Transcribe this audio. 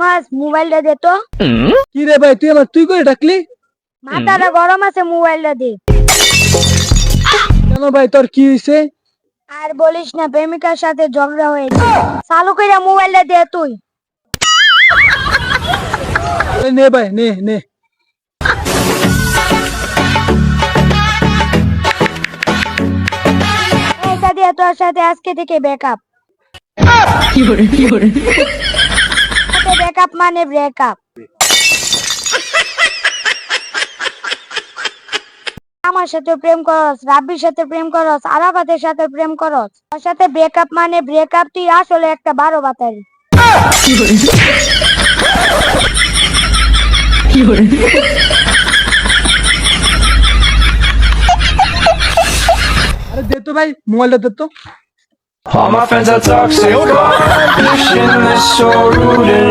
মাস মোবাইলটা দে তো। কি রে ভাই তুই আমার তুই করে ডাকলি? মাথাটা গরম আছে মোবাইলটা দে। কেন ভাই তোর কি হইছে? আর বলিস না প্রেমিকার সাথে ঝগড়া হয়েছে। চালু কইরা মোবাইলটা দে তুই। নে ভাই নে নে। তোর সাথে আজকে থেকে ব্রেকআপ মানে ব্রেকআপ আমার সাথে প্রেম করস, রাব্বির সাথে প্রেম করস, আরাফাতের সাথে প্রেম করস। ওর সাথে ব্রেকআপ মানে ব্রেকআপ তুই আসলে একটা বারো বাতারি। আরে দে তো ভাই মোবাইলটা দে তো All my friends are toxic, ambition is so rude.